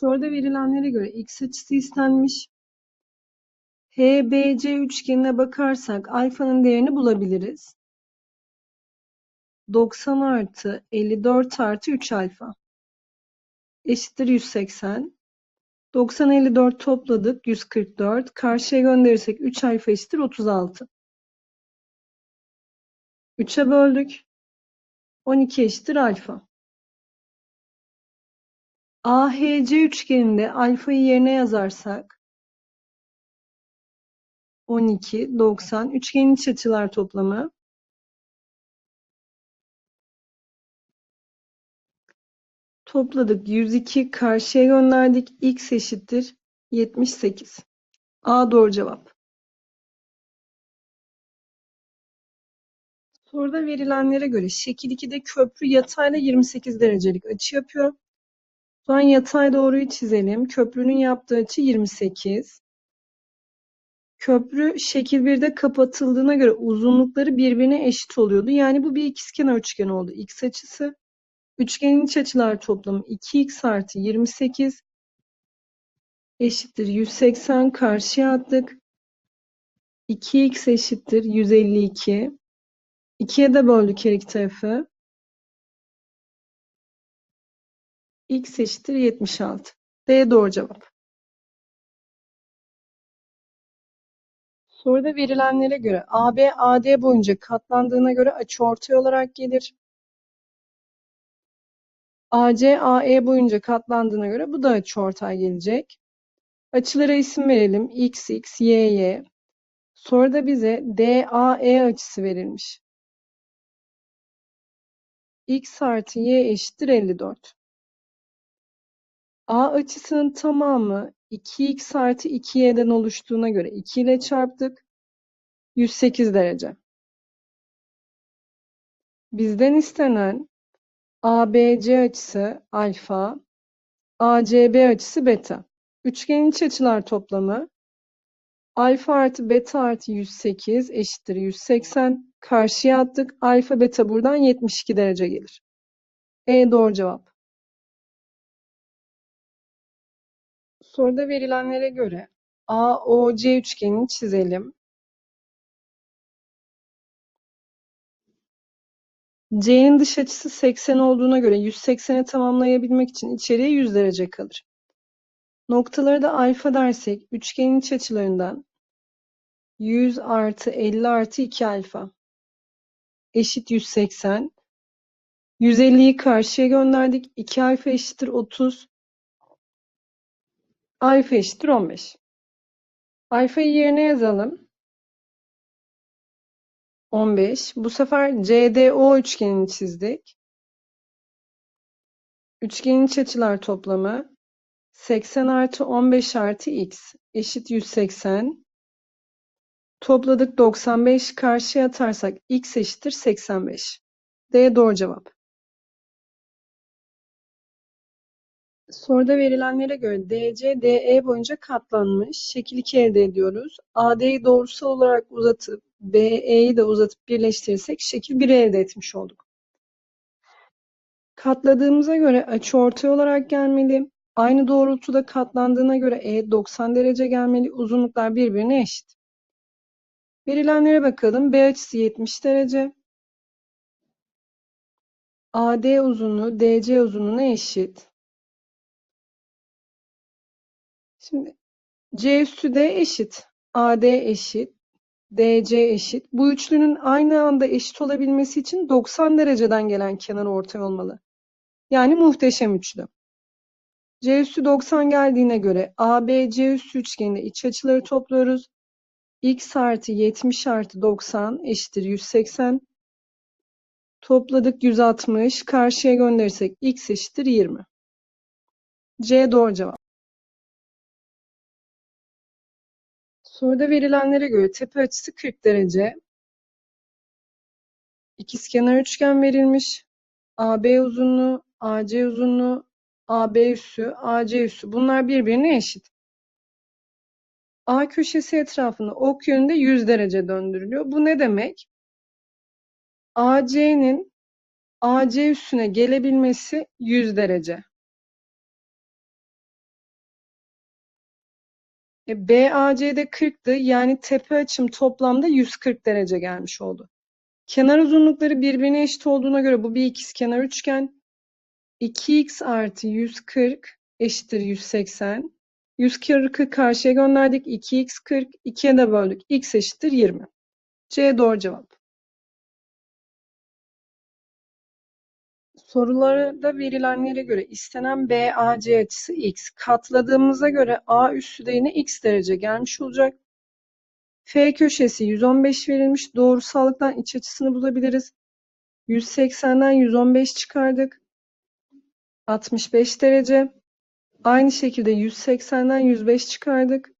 Soruda verilenlere göre x açısı istenmiş. HBC üçgenine bakarsak alfanın değerini bulabiliriz. 90 artı 54 artı 3 alfa eşittir 180. 90 54 topladık 144. Karşıya gönderirsek 3 alfa eşittir 36. 3'e böldük. 12 eşittir alfa. AHC üçgeninde alfayı yerine yazarsak 12, 90. Üçgenin iç açılar toplamı topladık. 102 karşıya gönderdik. X eşittir 78. A doğru cevap. Soruda verilenlere göre şekil 2'de köprü yatayla 28 derecelik açı yapıyor. Şu an yatay doğruyu çizelim. Köprünün yaptığı açı 28. Köprü şekil 1'de kapatıldığına göre uzunlukları birbirine eşit oluyordu. Yani bu bir ikizkenar üçgen oldu. X açısı. Üçgenin iç açılar toplamı 2x artı 28 eşittir 180 karşıya attık. 2x eşittir 152. 2'ye de böldük her iki tarafı. X eşittir 76. D doğru cevap. Soruda verilenlere göre AB AD boyunca katlandığına göre açıortay olarak gelir. AC AE boyunca katlandığına göre bu da açıortay gelecek. Açılara isim verelim. X, X, Y, Y. Soruda bize DAE açısı verilmiş. X artı Y eşittir 54. A açısının tamamı 2x artı 2y'den oluştuğuna göre 2 ile çarptık. 108 derece. Bizden istenen ABC açısı alfa, ACB açısı beta. Üçgenin iç açılar toplamı alfa artı beta artı 108 eşittir 180. Karşıya attık. Alfa beta buradan 72 derece gelir. E doğru cevap. Soruda verilenlere göre AOC üçgenini çizelim. C'nin dış açısı 80 olduğuna göre 180'e tamamlayabilmek için içeriye 100 derece kalır. Noktaları da alfa dersek üçgenin iç açılarından 100 artı 50 artı 2 alfa eşit 180. 150'yi karşıya gönderdik. 2 alfa eşittir 30. Alfa eşittir 15. Alfayı yerine yazalım. 15. Bu sefer CDO üçgenini çizdik. Üçgenin iç açılar toplamı 80 artı 15 artı x eşit 180. Topladık 95 karşıya atarsak x eşittir 85. D doğru cevap. Soruda verilenlere göre DC, DE boyunca katlanmış. Şekil 2 elde ediyoruz. AD'yi doğrusal olarak uzatıp BE'yi de uzatıp birleştirirsek şekil 1'i elde etmiş olduk. Katladığımıza göre açıortay olarak gelmeli. Aynı doğrultuda katlandığına göre E 90 derece gelmeli. Uzunluklar birbirine eşit. Verilenlere bakalım. B açısı 70 derece. AD uzunluğu DC uzunluğuna eşit. Şimdi C üstü D eşit. AD eşit. DC eşit. Bu üçlünün aynı anda eşit olabilmesi için 90 dereceden gelen kenar ortay olmalı. Yani muhteşem üçlü. C üssü 90 geldiğine göre ABC üssü üçgeninde iç açıları topluyoruz. X artı 70 artı 90 eşittir 180. Topladık 160. Karşıya gönderirsek X eşittir 20. C doğru cevap. Soruda verilenlere göre tepe açısı 40 derece. İkizkenar üçgen verilmiş. AB uzunluğu, AC uzunluğu, AB üssü, AC üssü bunlar birbirine eşit. A köşesi etrafında ok yönünde 100 derece döndürülüyor. Bu ne demek? AC'nin AC üssüne gelebilmesi 100 derece. BAC'de 40'tı. Yani tepe açım toplamda 140 derece gelmiş oldu. Kenar uzunlukları birbirine eşit olduğuna göre bu bir ikizkenar üçgen. 2x artı 140 eşittir 180. 140'ı karşıya gönderdik. 2x 40. 2'ye de böldük. x eşittir 20. C doğru cevap. Sorularda verilenlere göre istenen BAC açısı x. Katladığımıza göre A üssü de x derece gelmiş olacak. F köşesi 115 verilmiş. Doğrusallıktan iç açısını bulabiliriz. 180'den 115 çıkardık. 65 derece. Aynı şekilde 180'den 105 çıkardık.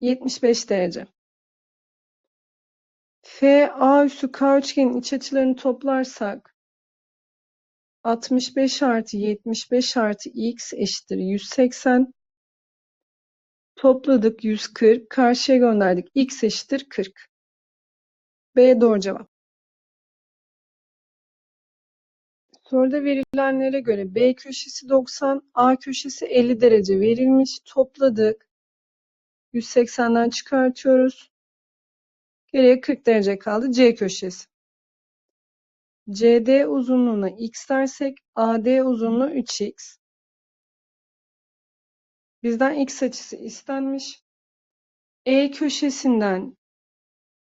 75 derece. F A üssü K üçgenin iç açılarını toplarsak 65 artı 75 artı x eşittir 180. Topladık 140. Karşıya gönderdik. x eşittir 40. B doğru cevap. Soruda verilenlere göre B köşesi 90, A köşesi 50 derece verilmiş. Topladık. 180'den çıkartıyoruz. Geriye 40 derece kaldı. C köşesi. CD uzunluğuna x dersek AD uzunluğu 3x. Bizden x açısı istenmiş. E köşesinden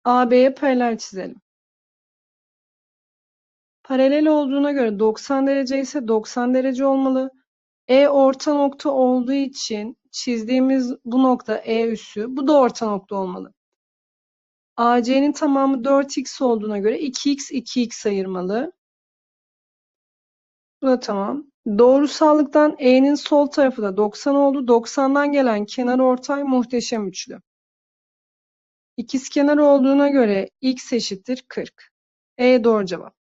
AB'ye paralel çizelim. Paralel olduğuna göre 90 derece ise 90 derece olmalı. E orta nokta olduğu için çizdiğimiz bu nokta E üssü. Bu da orta nokta olmalı. AC'nin tamamı 4x olduğuna göre 2x 2x ayırmalı. Bu da tamam. Doğrusallıktan E'nin sol tarafı da 90 oldu. 90'dan gelen kenar ortay muhteşem üçlü. İkizkenar olduğuna göre x eşittir 40. E doğru cevap.